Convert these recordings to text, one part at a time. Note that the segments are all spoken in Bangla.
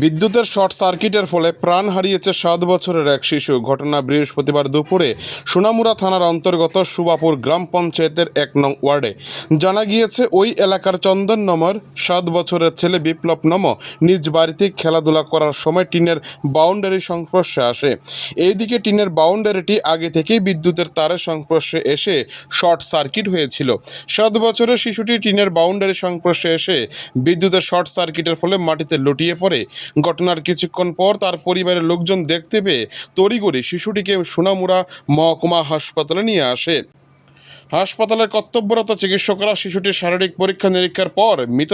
বিদ্যুতের শর্ট সার্কিটের ফলে প্রাণ হারিয়েছে সাত বছরের এক শিশু। ঘটনা বৃহস্পতিবার দুপুরে সোনামুড়া থানার অন্তর্গত সুবাপুর গ্রাম পঞ্চায়েতের এক নং ওয়ার্ডে। জানা গিয়েছে, ওই এলাকার চন্দন নমর, সাত বছরের ছেলে বিপ্লব নম, নিজ বাড়িতে খেলাধুলা করার সময় টিনের বাউন্ডারি সংস্পর্শে আসে। এইদিকে টিনের বাউন্ডারিটি আগে থেকেই বিদ্যুতের তারের সংস্পর্শে এসে শর্ট সার্কিট হয়েছিল। সাত বছরের শিশুটি টিনের বাউন্ডারি সংস্পর্শে এসে বিদ্যুতের শর্ট সার্কিটের ফলে মাটিতে লুটিয়ে পড়ে। ঘটনার কিছুক্ষণ পর তার পরিবারের লোকজন দেখতে পেয়ে তড়িগড়ি শিশুটিকে সোনামুড়া মহকুমা হাসপাতালে নিয়ে আসে। হাসপাতালের কর্তব্যরত চিকিৎসকরা শিশুটির শারীরিক পরীক্ষা নিরীক্ষার পর মৃত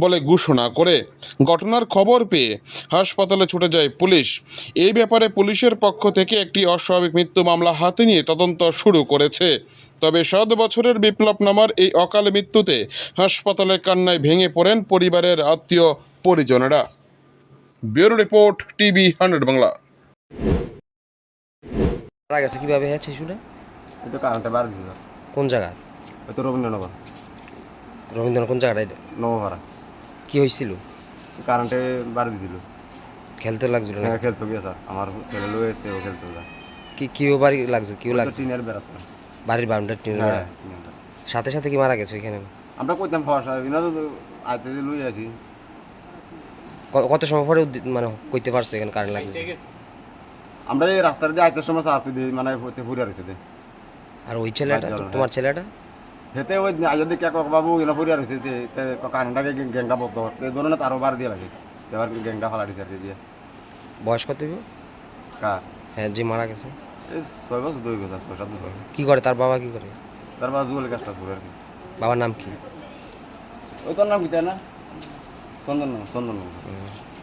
বলে ঘোষণা করে। ঘটনার খবর পেয়ে হাসপাতালে ছুটে যায় পুলিশ। এই ব্যাপারে পুলিশের পক্ষ থেকে একটি অস্বাভাবিক মৃত্যু মামলা হাতে নিয়ে তদন্ত শুরু করেছে। তবে সাত বছরের বিপ্লব নামার এই অকাল মৃত্যুতে হাসপাতালের কান্নায় ভেঙে পড়েন পরিবারের আত্মীয় পরিজনেরা bureau report TV hundred Bangla. মারা গেছে কীভাবে হয়েছে শিশুটা তো কারেন্টে বার দিছিল কোন জায়গা? তো রবীন্দ্রনগর। রবীন্দ্র কোন জায়গাটা এটা? নবভাড়া কি হয়েছিল কারেন্টে বার দিছিল খেলতে লাগছিল না হ্যাঁ খেলতো গিয়ে স্যার আমার ছেলে লোক এতে ও খেলতো যা কি কিও বাড়ি লাগছে কিও লাগছে? টিনের বেড়াচ্ছে বাড়ির বাউন্ডারি টিনের হ্যাঁ বেড়া। সাথে সাথে কি মারা গেছে ওইখানে? আমরা কইতাম ফসা বিনা তো আইতে লুই আছি কত সময় পরে মানে কইতে পারছ এখানে কারেন্ট লাগছে। আমরা এই রাস্তার দিয়ে আইতে সময় তুই দিয়ে মানে হতে রয়েছে দে। আর ওই ছেলেটা তোমার ছেলেটা? হেতে ওই আজ দেখি এক বাবু এনে ফুরে রয়েছে তে কারেন্টটাকে গ্যাংটা বদ্ধ তে ধরুন তারও বার দিয়ে লাগে। এবার গ্যাংটা ফালা দিছে আর দিয়ে। বয়স কত হইব? কার? হ্যাঁ যে মারা গেছে। এই ছয় বছর দুই বছর ছয় সাত বছর। কি করে তার বাবা কি করে? তার বাবা যুগলে কাজটা করে আর কি। বাবার নাম কি? ওই তোর নাম কি তাই না? চন্দন নাম চন্দন নাম হুম।